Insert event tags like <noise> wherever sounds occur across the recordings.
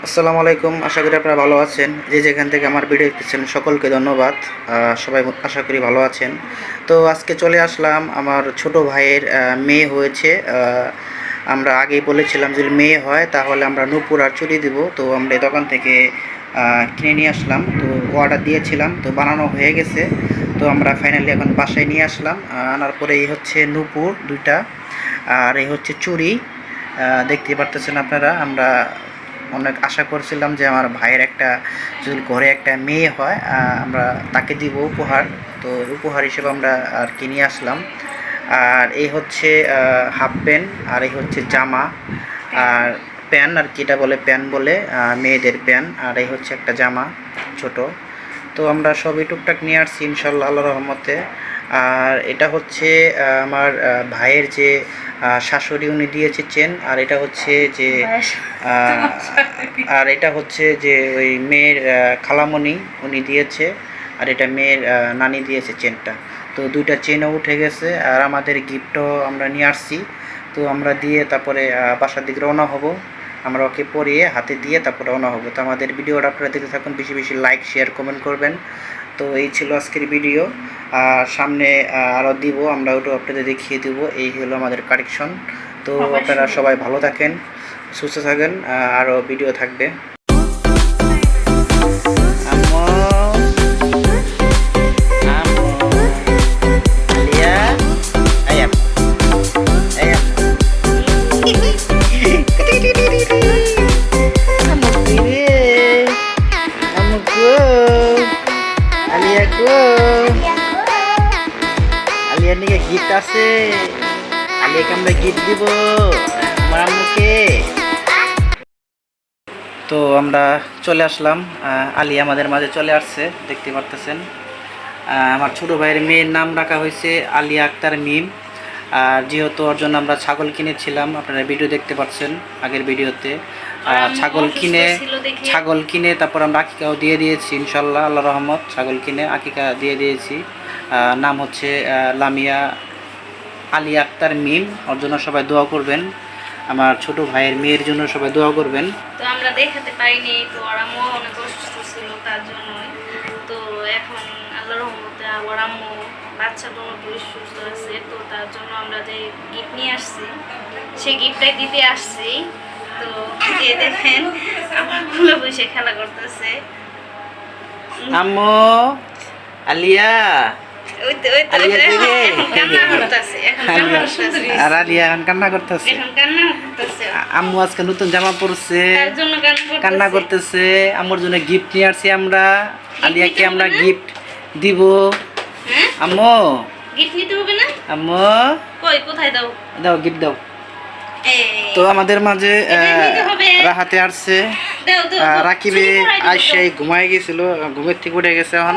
আসসালামু আলাইকুম। আশা করি আপনারা ভালো আছেন। যে যেখান থেকে আমার ভিডিও দেখতেছেন সকলকে ধন্যবাদ। সবাই আশা করি ভালো আছেন। তো আজকে চলে আসলাম আমার ছোট ভাইয়ের মেয়ে হয়েছে। আমরা আগেই বলেছিলাম যদি মেয়ে হয় তাহলে আমরা নূপুর আর চুরি দিব। তো আমরা দোকান থেকে কিনে নিয়ে আসলাম। তো অর্ডার দিয়েছিলাম তো বানানো হয়ে গেছে। তো আমরা ফাইনালি এখন বাসায় নিয়ে আসলাম। আনার পরে এই হচ্ছে নূপুর দুইটা আর এই হচ্ছে আহ, দেখতে পারতেছেন আপনারা আমরা অনেক আশা করছিলাম যে আমার ভাইয়ের একটা, যদি ঘরে একটা মেয়ে হয় আমরা তাকে দিব উপহার। তো উপহার হিসেবে আমরা আর কি নিয়ে আসলাম। আর এই হচ্ছে হাফ প্যান্ট আর এই হচ্ছে জামা। আর প্যান্ট আর কি এটা বলে প্যান্ট বলে মেয়েদের প্যান্ট আর এই হচ্ছে একটা জামা ছোট। তো আমরা সবই টুকটাক নিয়ে আসছি, ইনশাল্লাহ আল্লাহ রহমতে। আর এটা হচ্ছে আমার ভাইয়ের যে শাশুড়ি উনি দিয়েছে চেন আর এটা হচ্ছে যে আর এটা হচ্ছে যে ওই মেয়ের খালামণি উনি দিয়েছে আর এটা মেয়ের নানি দিয়েছে চেনটা। তো দুইটা চেনও উঠে গেছে আর আমাদের গিফটও আমরা নিয়ে আসছি। তো আমরা দিয়ে তারপরে বাসার দিকে রওনা হব। আমরা ওকে পরিয়ে হাতে দিয়ে তারপরে রওনা হব। তো আমাদের ভিডিওটা আপনারা দেখতে থাকুন বেশি বেশি লাইক শেয়ার কমেন্ট করবেন। তো এই ছিল আজকের ভিডিও আর সামনে আরও দিব আমরা ওটা আপনাদের দেখিয়ে দিব। এই হলো আমাদের কারেকশন তো আপনারা সবাই ভালো থাকেন সুস্থ থাকেন আরও ভিডিও থাকবে। আছে। আলিয়াকে আমরা গিফট দিব আমার আম্মুকে। তো আমরা চলে আসলাম আলী আমাদের মাঝে চলে আসছে দেখতে পারতেছেন। আমার ছোট ভাইয়ের মেয়ের নাম রাখা হয়েছে আলিয়া আক্তার মিম। আর যেহেতু ওর জন্য আমরা ছাগল কিনেছিলাম আপনারা ভিডিও দেখতে পাচ্ছেন আগের ভিডিওতে ছাগল কিনে ছাগল কিনে তারপর আমরা আকিকাও দিয়ে দিয়েছি ইনশাল্লাহ আল্লাহ রহমত। ছাগল কিনে আকিকা দিয়ে দিয়েছি। নাম হচ্ছে লামিয়া আলী আক্তার মিম ওর জন্য সবাই দোয়া করবেন। আমার ছোট ভাইয়ের মেয়ের জন্য সবাই দোয়া করবেন। তো আমরা দেখাতে পারিনি তো ওর আম্মু অনেক অসুস্থ ছিল তার জন্যই। তো এখন আল্লাহ রহমতে ওর আম্মু বাচ্চা পুরোপুরি সুস্থ আছে তো তার জন্য আমরা যে গিফট নিয়ে আসছি সেই গিফটটাই দিতে আসছি। তো এই দেখেন আমার খুলে বসে খেলা করতেছে। আম্মু আলিয়া। কান্না করতেছে আর আলিয়া এখন কান্না আম্মু আজকে নতুন জামা পরছে। কান্না করতেছে। আম্মুর জন্য গিফট নিয়ে আসছি আমরা। আলিয়াকে আমরা গিফট দিব। হ্যাঁ? আম্মু। গিফট নিতে হবে না? আম্মু। কই কোথায় দাও? দাও গিফট দাও। তো আমাদের মাঝে। রাহাতে আসছে। রাকিবে আইসাই ঘুমাই গেছিল ঘুমের থেকে উঠে গেছে এখন।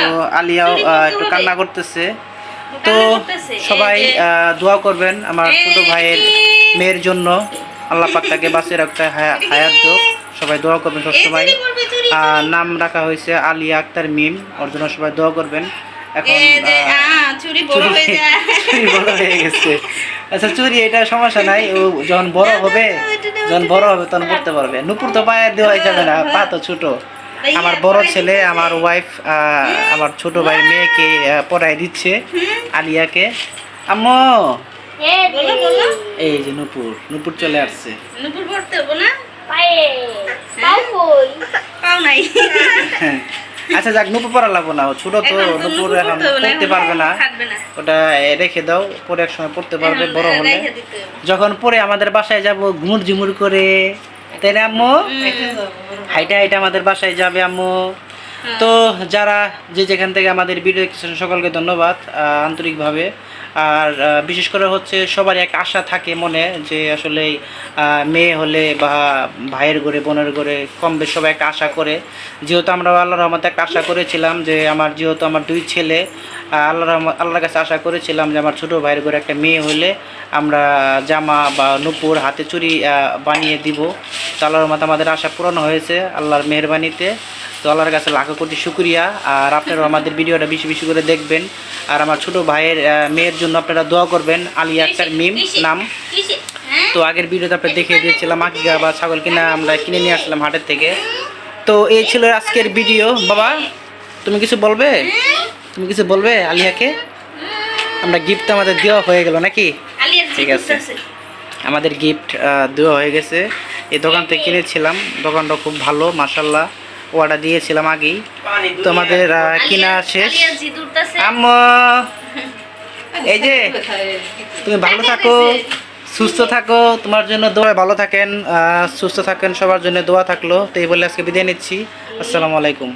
তো আলিয়াও একটু কান্না করতেছে। তো সবাই দোয়া করবেন আমার ছোট ভাইয়ের মেয়ের জন্য। আল্লাহ পাক তাকে বাঁচিয়ে রাখতে হায়া- হায়াত হোক সবাই দোয়া করবেন সবসময়। নাম রাখা হয়েছে আলিয়া আক্তার মিম। ওর জন্য সবাই দোয়া করবেন। চুরি বড় হয়ে <laughs> চুরি চুরি হয়ে গেছে। আচ্ছা চুরি এটা সমস্যা নাই। ও যখন বড় হবে যখন বড় হবে তখন পড়তে পারবে। নুপুর তো পায়ে দেওয়া যাবে না পা তো ছোট। আমার বড় ছেলে আমার ওয়াইফ আমার ছোট ভাই মেয়েকে পড়ায় দিচ্ছে। আলিয়াকে। আম্মু! এই যে। নুপুর নুপুর চলে আসছে। নুপুর পড়তে হব না? পায়ে। পাও কই? পাও নাই। হ্যাঁ। <laughs> আচ্ছা যাক নুপুর পরা লাগবো না। ও ছোট তো নুপুর এখন পড়তে পারবে না। ওটা রেখে দাও পরে এক সময় পড়তে পারবে বড় হলে। দিতে হবে। যখন পরে আমাদের বাসায় যাব ঘুমুর ঝুমুর করে। তাই না আম্মু? হাইটা হাইটা আমাদের বাসায় যাবে আম্মু। তো যারা যে যেখান থেকে আমাদের ভিডিও দেখছেন সকলকে ধন্যবাদ আন্তরিকভাবে। আর বিশেষ করে হচ্ছে সবার এক আশা থাকে মনে যে আসলে মেয়ে হলে বা ভাইয়ের ঘরে, বোনের ঘরে কম বেশ সবাই একটা আশা করে। যেহেতু আমরা আল্লাহ রহমতে একটা আশা করেছিলাম যে আমার, যেহেতু আমার দুই ছেলে আল্লাহ রহমত আল্লাহর কাছে আশা করেছিলাম যে আমার ছোটো ভাইয়ের ঘরে একটা মেয়ে হলে আমরা জামা বা নুপুর হাতে চুরি বানিয়ে দিব। তো আল্লাহর রহমতে আমাদের আশা পূরণ হয়েছে, আল্লাহর মেহরবানিতে। তো আল্লাহর কাছে লাখো কোটি শুক্রিয়া। আর আপনারাও আমাদের ভিডিওটা বেশি বেশি করে দেখবেন। আর আমার ছোট ভাইয়ের মেয়ের জন্য আপনারা দোয়া করবেন, আলী আক্তার মিম নাম। তো আগের ভিডিওতে আপনার দেখিয়ে দিয়েছিলাম আকিকা বা ছাগল কিনা আমরা কিনে নিয়ে আসলাম হাটের থেকে। তো এই ছিল আজকের ভিডিও। বাবা, তুমি কিছু বলবে? তুমি কিছু বলবে আলিয়াকে? আমরা গিফট আমাদের দেওয়া হয়ে গেল নাকি? ঠিক। আছে। আমাদের গিফট দেওয়া হয়ে গেছে। এই দোকান থেকে কিনেছিলাম। দোকানটা খুব ভালো মাসাল্লাহ অর্ডার দিয়েছিলাম আগেই। তোমাদের কিনা শেষ। আম্মু এই যে তুমি ভালো থাকো সুস্থ থাকো তোমার জন্য দোয়া ভালো থাকেন সুস্থ থাকেন সবার জন্য দোয়া থাকল। তো এই বলে আজকে বিদায় নিচ্ছি। আসসালামু আলাইকুম।